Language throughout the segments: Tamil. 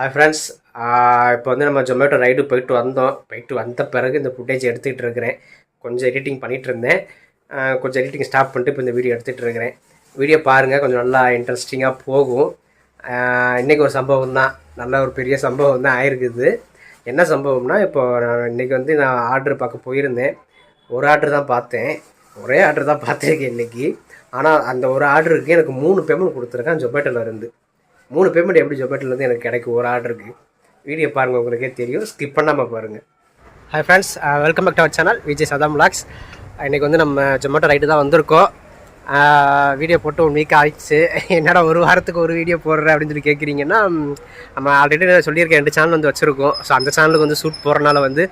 ஹாய் ஃப்ரெண்ட்ஸ் இப்போ வந்து நம்ம ஜொமேட்டோ ரைடு போயிட்டு வந்தோம். போயிட்டு வந்த பிறகு இந்த ஃபுட்டேஜ் எடுத்துகிட்டு இருக்கிறேன். கொஞ்சம் எடிட்டிங் பண்ணிகிட்டு இருந்தேன். கொஞ்சம் எடிட்டிங் ஸ்டாப் பண்ணிட்டு இப்போ இந்த வீடியோ எடுத்துகிட்டு இருக்கிறேன். வீடியோ பாருங்கள் கொஞ்சம் நல்லா இன்ட்ரெஸ்டிங்காக போகும். இன்றைக்கி ஒரு சம்பவம் தான். நல்ல ஒரு பெரிய சம்பவம் தான் ஆயிருக்குது. என்ன சம்பவம்னா இப்போ நான் இன்றைக்கி வந்து நான் ஆர்டர் பார்க்க போயிருந்தேன். ஒரு ஆர்டர் தான் பார்த்தேன். ஒரே ஆர்டர் தான் பார்த்துருக்கேன் இன்றைக்கி ஆனால் அந்த ஒரு ஆர்டருக்கு எனக்கு மூணு பேமெண்ட் கொடுத்துருக்கேன் ஜொமேட்டோவில் இருந்து. மூணு பேமெண்ட் எப்படி ஜொமேட்டோலேருந்து எனக்கு கிடைக்கும்? ஒரு ஆர்டருக்கு வீடியோ பாருங்கள் உங்களுக்கே தெரியும். ஸ்கிப் பண்ணாமல் பாருங்கள் hi friends welcome back to our channel Vijay Saddam vlogs இன்றைக்கி வந்து நம்ம ஜொமேட்டோ ரைட்டு தான் வந்திருக்கோம். Uh, வீடியோ போட்டு ஒன் வீக் ஆயிடுச்சு. என்னடா ஒரு வாரத்துக்கு ஒரு வீடியோ போடுற அப்படின்னு சொல்லி கேட்குறீங்கன்னா நம்ம ஆல்ரெடி சொல்லியிருக்கேன் ரெண்டு சேனல் வந்து வச்சுருக்கோம். ஸோ அந்த சேனலுக்கு வந்து ஷூட் போகிறனால வந்து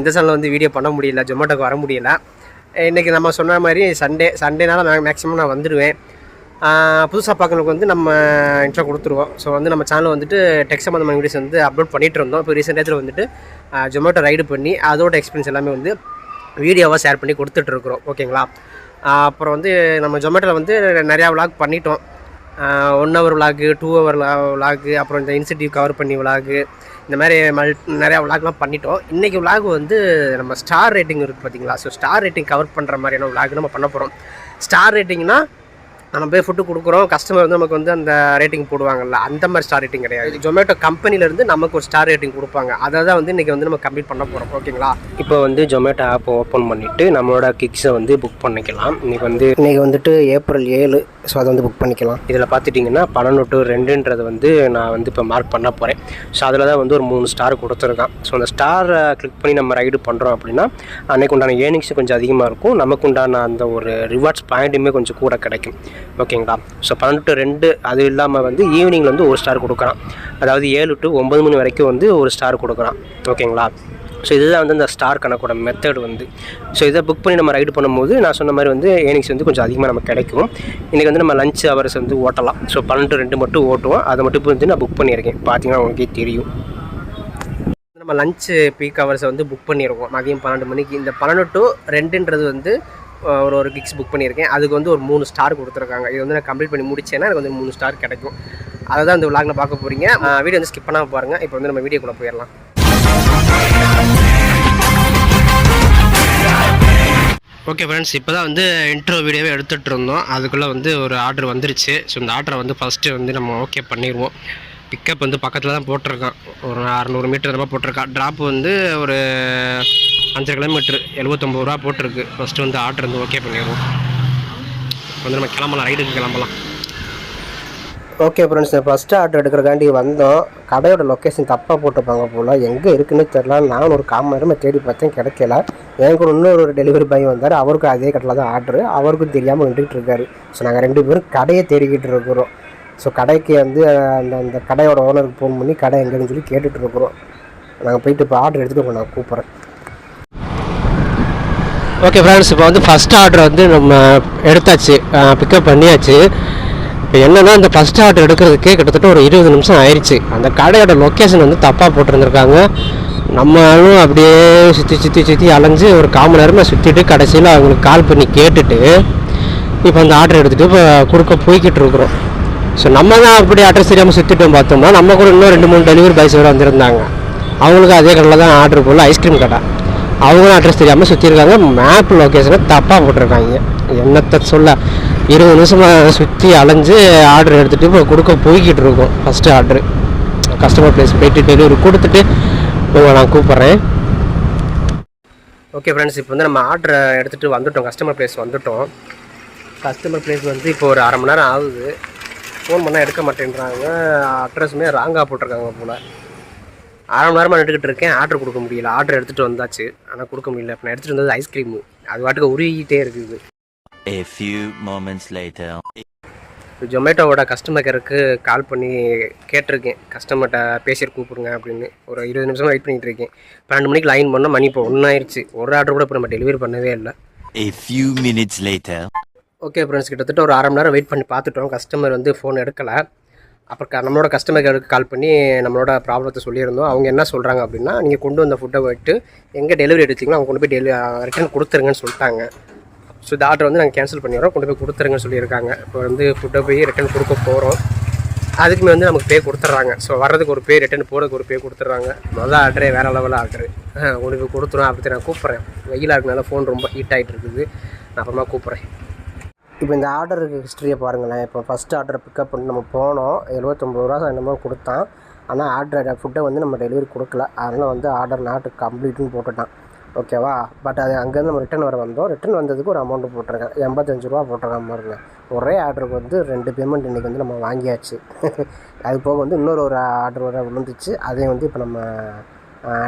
இந்த சேனலில் வந்து வீடியோ பண்ண முடியல ஜொமேட்டோக்கு வர முடியல. இன்றைக்கி நம்ம சொன்ன மாதிரி சண்டே சண்டேனால மேக்ஸிமம் நான் வந்துடுவேன் புதுசாக பார்க்கறதுக்கு வந்து நம்ம இன்ட்ரோ கொடுத்துருவோம். ஸோ வந்து நம்ம சேனல் வந்துட்டு டெக் சம்மந்தமான வீடியோஸ் வந்து அப்லோட் பண்ணிகிட்டு இருந்தோம். இப்போ ரீசெண்ட் டேத்தில் வந்துட்டு ஜொமேட்டோ ரைடு பண்ணி அதோட எக்ஸ்பீரியன்ஸ் எல்லாமே வந்து வீடியோவாக ஷேர் பண்ணி கொடுத்துட்ருக்குறோம் ஓகேங்களா? அப்புறம் வந்து நம்ம ஜொமேட்டோவில் வந்து நிறையா விளாக் பண்ணிட்டோம். One hour vlog two hour vlog அப்புறம் இந்த இன்சென்டிவ் கவர் பண்ணி விளாகு இந்த மாதிரி மல் நிறையா விளாக்லாம் பண்ணிட்டோம். இன்றைக்கி விளாக் வந்து நம்ம ஸ்டார் ரேட்டிங் இருக்குது பார்த்தீங்களா ஸோ ஸ்டார் ரேட்டிங் கவர் பண்ணுற மாதிரியான விளாக் நம்ம பண்ண போகிறோம் ஸ்டார் ரேட்டிங்னா நம்ம போய் ஃபுட்டு கொடுக்குறோம். கஸ்டமர் வந்து நமக்கு வந்து அந்த ரேட்டிங் போடுவாங்கல்ல அந்த மாதிரி ஸ்டார் ரேட்டிங் கிடையாது. ஜொமேட்டோ கம்பெனிலேருந்து நமக்கு ஒரு ஸ்டார் ரேட்டிங் கொடுப்பாங்க. அதை தான் வந்து இன்றைக்கி வந்து நம்ம கம்ப்ளீட் பண்ண போகிறோம் ஓகேங்களா? இப்போ வந்து ஜொமேட்டோ ஆப் ஓப்பன் பண்ணிவிட்டு நம்மளோட கிக்ஸை வந்து புக் பண்ணிக்கலாம். இன்றைக்கி வந்து இன்றைக்கி வந்துட்டு ஏப்ரல் ஏழு ஸோ அதை வந்து புக் பண்ணிக்கலாம். இதில் பார்த்துட்டிங்கன்னா பன்னெண்டு டு ரெண்டுன்றது வந்து நான் வந்து இப்போ மார்க் பண்ண போகிறேன் ஸோ அதில் தான் வந்து ஒரு மூணு ஸ்டார் கொடுத்துருக்கான். ஸோ அந்த ஸ்டாரை கிளிக் பண்ணி நம்ம ரைடு பண்ணுறோம் அப்படின்னா அன்னைக்கு உண்டான ஏர்னிங்ஸ் கொஞ்சம் அதிகமாக இருக்கும். நமக்கு உண்டான அந்த ஒரு ரிவார்ட்ஸ் பாயிண்ட்டுமே கொஞ்சம் கூட கிடைக்கும். ஓகேங்களா? ஸோ பன்னெண்டு டு ரெண்டு அது இல்லாமல் வந்து ஈவினிங்கில் வந்து ஒரு ஸ்டார் கொடுக்குறான். அதாவது ஏழு டு ஒம்பது மணி வரைக்கும் வந்து ஒரு ஸ்டார் கொடுக்குறான். ஓகேங்களா? ஸோ இதுதான் வந்து அந்த ஸ்டார் கணக்கோட மெத்தட் வந்து. ஸோ இதை புக் பண்ணி நம்ம ரைடு பண்ணும்போது நான் சொன்ன மாதிரி வந்து ஏர்னிங்ஸ் வந்து கொஞ்சம் அதிகமாக நமக்கு கிடைக்கும். இன்றைக்கி வந்து நம்ம லஞ்ச் ஹவர்ஸ் வந்து ஓட்டலாம். ஸோ பன்னெண்டு ரெண்டு மட்டும் ஓட்டுவோம். அதை மட்டும் வந்து நான் புக் பண்ணியிருக்கேன். பார்த்தீங்கன்னா உங்களுக்கே தெரியும். நம்ம லஞ்சு பீக் ஹவர்ஸை வந்து புக் பண்ணியிருக்கோம். மதியம் பன்னெண்டு மணிக்கு. இந்த பன்னெண்டு டு ரெண்டுன்றது வந்து ஒரு ஒரு கிக்ஸ் புக் பண்ணியிருக்கேன். அதுக்கு வந்து ஒரு மூணு ஸ்டார் கொடுத்துருக்காங்க. இது வந்து நான் கம்ப்ளீட் பண்ணி முடிச்சேன்னா எனக்கு வந்து மூணு ஸ்டார் கிடைக்கும். அதை தான் இந்த விளாக்ல பார்க்க போகிறீங்க வீடியோ வந்து ஸ்கிப் பண்ணாமல் பாருங்கள் இப்போ வந்து நம்ம வீடியோக்குள்ளே போயிடலாம். ஓகே ஃப்ரெண்ட்ஸ் இப்போ தான் வந்து இன்ட்ரோ வீடியோவே எடுத்துகிட்டு இருந்தோம். அதுக்குள்ளே வந்து ஒரு ஆர்டர் வந்துருச்சு. ஸோ இந்த ஆர்டரை வந்து ஃபஸ்ட்டு வந்து நம்ம ஓகே பண்ணிடுவோம். பிக்கப் வந்து பக்கத்தில் தான் போட்டிருக்கான். ஒரு அறநூறு மீட்டர் தான் போட்டிருக்கான். ட்ராப் வந்து ஒரு அஞ்சரை கிலோமீட்ரு எழுபத்தொம்பது ரூபா போட்டிருக்கு. ஃபஸ்ட்டு வந்து ஆர்டர் வந்து ஓகே பண்ணிடுவோம். இப்போ வந்து நம்ம கிளம்பலாம் ரைடுக்கு கிளம்பலாம். ஓகே ஃப்ரெண்ட்ஸ் ஃபஸ்ட்டு ஆர்டர் எடுக்கிறக்காண்டி வந்தோம். கடையோட லொக்கேஷன் தப்பாக போட்டுப்பாங்க போல். எங்கே இருக்குன்னு தெரில நானும் ஒரு கால் நேரமாக தேடி பார்த்தேன் கிடைக்கல. எனக்கு இன்னொரு ஒரு டெலிவரி பாய் வந்தார். அவருக்கும் அதே கடையில் தான் ஆர்டரு அவருக்கும் தெரியாமல் நின்றுட்டு இருக்காரு. ஸோ நாங்கள் ரெண்டு பேரும் கடையை தேடிக்கிட்டு இருக்கிறோம். ஸோ கடைக்கு வந்து அந்த அந்த கடையோட ஓனருக்கு ஃபோன் பண்ணி கடை எங்கேன்னு சொல்லி கேட்டுட்ருக்குறோம் நாங்கள் போயிட்டு இப்போ ஆர்டர் எடுத்துகிட்டு நான் கூப்பிட்றேன். ஓகே ஃப்ரெண்ட்ஸ் இப்போ வந்து ஃபஸ்ட் ஆர்டர் வந்து நம்ம எடுத்தாச்சு. பிக்கப் பண்ணியாச்சு. இப்போ என்னென்னா இந்த ஃபஸ்ட் ஆர்டர் எடுக்கிறதுக்கே கிட்டத்தட்ட ஒரு இருபது நிமிஷம் ஆயிடுச்சு அந்த கடையோட லொக்கேஷன் வந்து தப்பாக போட்டிருந்துருக்காங்க. நம்மளும் அப்படியே சுற்றி சுற்றி சுற்றி அலைஞ்சு ஒரு கால் மணி நேரமாக சுற்றிட்டு கடைசியில் அவங்களுக்கு கால் பண்ணி கேட்டுட்டு இப்போ அந்த ஆர்டர் எடுத்துகிட்டு இப்போ கொடுக்க போய்கிட்டு இருக்கிறோம். ஸோ நம்ம தான் அப்படி அட்ரஸ் தெரியாமல் சுற்றிட்டோம் பார்த்தோம்னா நம்ம கூட இன்னும் ரெண்டு மூணு டெலிவரி பாய்ஸ் வேறு வந்திருந்தாங்க. அவங்களுக்கு அதே கடையில் தான் ஆர்டர் போடல ஐஸ்கிரீம் கடை. அவங்களும் அட்ரஸ் தெரியாமல் சுற்றிருக்காங்க மேப் லொக்கேஷனை தப்பாக போட்டிருக்காங்க. என்னத்தை சொல்ல? இருபது நிமிஷமாக சுற்றி அலைஞ்சு ஆர்டர் எடுத்துகிட்டு இப்போ கொடுக்க போய்கிட்டு இருக்கோம். ஃபஸ்ட்டு ஆர்டரு கஸ்டமர் ப்ளேஸ் போயிட்டு டெலிவரி கொடுத்துட்டு உங்களை நான் கூப்பிட்றேன். ஓகே ஃப்ரெண்ட்ஸ் இப்போ வந்து நம்ம ஆர்டரை எடுத்துகிட்டு வந்துவிட்டோம் கஸ்டமர் ப்ளேஸ் வந்துவிட்டோம் கஸ்டமர் ப்ளேஸ் வந்து இப்போ ஒரு அரை மணி நேரம் ஆகுது. ஃபோன் பண்ணால் எடுக்க மாட்டேன்றாங்க. அட்ரஸுமே ராங்காக போட்டிருக்காங்க போல். அரை மணி நேரமாக நின்றுக்கிட்டு இருக்கேன். ஆர்டர் கொடுக்க முடியல. ஆர்டர் எடுத்துகிட்டு வந்தாச்சு. ஆனால் கொடுக்க முடியல. இப்போ நான் எடுத்துகிட்டு வந்தது ஐஸ்கிரீமு அது வாட்டுக்கு உருகிட்டே இருக்குது A few moments later. ஜொமேட்டோவோட கஸ்டமர் கேருக்கு கால் பண்ணி கேட்டிருக்கேன். கஸ்டமர்கிட்ட பேசிட்டு கூப்பிடுங்க அப்படின்னு. ஒரு இருபது நிமிஷம் வெயிட் பண்ணிட்டு இருக்கேன். பன்னெண்டு மணிக்கு லைன் பண்ணால் மணி இப்போ ஒன்றாயிருச்சு ஒரு ஆர்டர் கூட இப்போ நம்ம டெலிவரி பண்ணவே இல்லை. A few minutes later. Okay friends கிட்டத்தட்ட ஒரு அரை மணி நேரம் வெயிட் பண்ணி பார்த்துட்டோம். கஸ்டமர் வந்து ஃபோன் எடுக்கலை. அப்புறம் க- நம்மளோட கஸ்டமர் கேருக்கு கால் பண்ணி நம்மளோட ப்ராப்ளத்தை சொல்லியிருந்தோம். அவங்க என்ன சொல்கிறாங்க அப்படின்னா நீங்கள் கொண்டு வந்த ஃபுட்டை போயிட்டு எங்கே டெலிவரி எடுத்தீங்களோ அவங்க கொண்டு போய் டெலி ரிட்டர்ன் கொடுத்துருங்கன்னு சொல்லிட்டாங்க. ஸோ இந்த ஆர்டர் வந்து நாங்கள் கேன்சல் பண்ணிடுறோம். கொண்டு போய் கொடுத்துருங்கன்னு சொல்லியிருக்காங்க. இப்போ வந்து ஃபுட்டை போய் ரிட்டர்ன் கொடுக்க போகிறோம் அதுக்குமே வந்து நமக்கு பே கொடுத்துட்றாங்க. ஸோ வர்றதுக்கு ஒரு பே ரிட்டர்ன் போகிறதுக்கு ஒரு பே கொடுத்துட்றாங்க. முதல் ஆர்டரே வேறு லெவலில் ஆர்டரு உனக்கு கொடுத்துரும். அப்படி நான் கூப்பிட்றேன். வெயிலாக இருக்கனால ஃபோன் ரொம்ப ஹீட் ஆகிட்டு இருக்குது. நான் அப்புறமா கூப்பிட்றேன். இப்போ இந்த ஆர்டருக்கு ஹிஸ்ட்ரியை பாருங்களேன். இப்போ ஃபஸ்ட் ஆர்டர் பிக்கப் பண்ணி நம்ம போனோம். எழுபத்தொம்பது ரூபா என்னமோ கொடுத்தான். ஆனால் ஆர்டர் ஃபுட்டை வந்து நம்ம டெலிவரி கொடுக்கல. அதனால் வந்து ஆர்டர் நாட்டு கம்ப்ளீட்னு போட்டுட்டான். ஓகேவா பட் அது அங்கேருந்து நம்ம ரிட்டன் வர வந்தோம். ரிட்டன் வந்ததுக்கு ஒரு அமௌண்ட் போட்டிருக்கேன். எண்பத்தஞ்சு ரூபா போட்டிருக்கேன் பாருங்க. ஒரே ஆர்டருக்கு வந்து ரெண்டு பேமெண்ட் இன்றைக்கி வந்து நம்ம வாங்கியாச்சு. அது போக வந்து இன்னொரு ஒரு ஆர்டர் வர விழுந்துச்சு. அதையும் வந்து இப்போ நம்ம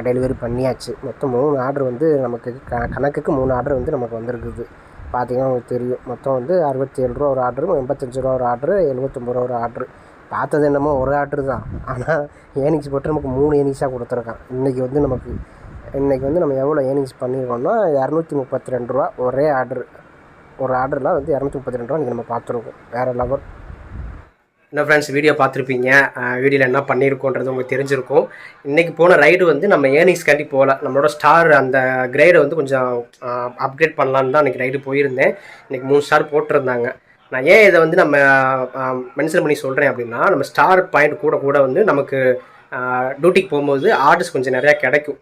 டெலிவரி பண்ணியாச்சு. மொத்தம் மூணு ஆர்டர் வந்து நமக்கு க கணக்குக்கு மூணு ஆர்டர் வந்து நமக்கு வந்திருக்குது. பார்த்தீங்கன்னா உங்களுக்கு தெரியும். மொத்தம் வந்து அறுபத்தி ஏழு ரூபா ஒரு ஆர்டரு எண்பத்தஞ்சு ரூபா ஒரு ஆர்டரு எழுபத்தொம்பது ரூபா ஒரு ஆர்டரு பார்த்தது என்னமோ ஒரு ஆர்டர் தான். ஆனால் ஏர்னிங்ஸ் போட்டு நமக்கு மூணு ஏர்னிங்ஸாக கொடுத்துருக்கான். இன்றைக்கி வந்து நமக்கு இன்றைக்கி வந்து நம்ம எவ்வளோ ஏர்னிங்ஸ் பண்ணியிருக்கோம்னா இரநூத்தி முப்பத்தி ரெண்டு ரூபா ஒரே ஆர்டர் ஒரு ஆர்டரில் வந்து இரநூத்தி முப்பத்தி ரெண்டு ரூபா இன்றைக்கி நம்ம பார்த்துருக்கோம். வேறு லெவல் என்ன ஃப்ரெண்ட்ஸ் வீடியோ பார்த்துருப்பீங்க. வீடியோவில் என்ன பண்ணியிருக்கோன்றது உங்களுக்கு தெரிஞ்சிருக்கும். இன்றைக்கி போன ரைடு வந்து நம்ம ஏர்னிங்ஸ்காண்டி போகல. நம்மளோட ஸ்டார் அந்த கிரேடை வந்து கொஞ்சம் அப்கிரேட் பண்ணலான்னு தான் இன்றைக்கி ரைடு போயிருந்தேன். இன்றைக்கி மூணு ஸ்டார் போட்டிருந்தாங்க. நான் ஏன் இதை வந்து நம்ம மென்ஷன் பண்ணி சொல்கிறேன் அப்படின்னா நம்ம ஸ்டார் பாயிண்ட் கூட கூட வந்து நமக்கு டியூட்டிக்கு போகும்போது ஆர்டர்ஸ் கொஞ்சம் நிறையா கிடைக்கும்.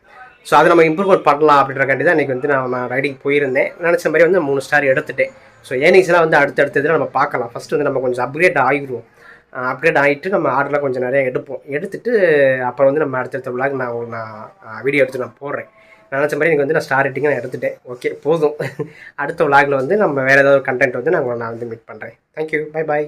ஸோ அதை நம்ம இம்ப்ரூவ்மெண்ட் பண்ணலாம் அப்படின்றக்காண்டி தான் இன்றைக்கி வந்து நான் ரைடிங் போயிருந்தேன். நினச்ச மாதிரி வந்து மூணு ஸ்டார் எடுத்துட்டேன். ஸோ ஏர்னிங்ஸ்லாம் வந்து அடுத்தடுத்ததில் நம்ம பார்க்கலாம். ஃபஸ்ட்டு வந்து நம்ம கொஞ்சம் அப்கிரேட் ஆகிடுவோம். அப்டேட் ஆகிட்டு நம்ம ஆர்டர்லாம் கொஞ்சம் நிறையா எடுப்போம். எடுத்துட்டு அப்புறம் வந்து நம்ம அடுத்தடுத்த விளாக் நான் உங்களுக்கு நான் வீடியோ எடுத்து நான் போடுறேன். நான் நினச்ச மாதிரி எனக்கு வந்து நான் ஸ்டார் ரேட்டிங் நான் எடுத்துட்டேன். ஓகே போதும். அடுத்த விளாகில் வந்து நம்ம வேறு ஏதாவது கண்டென்ட் வந்து நான் உங்களை நான் வந்து மீட் பண்ணுறேன் தேங்க்யூ பை பாய்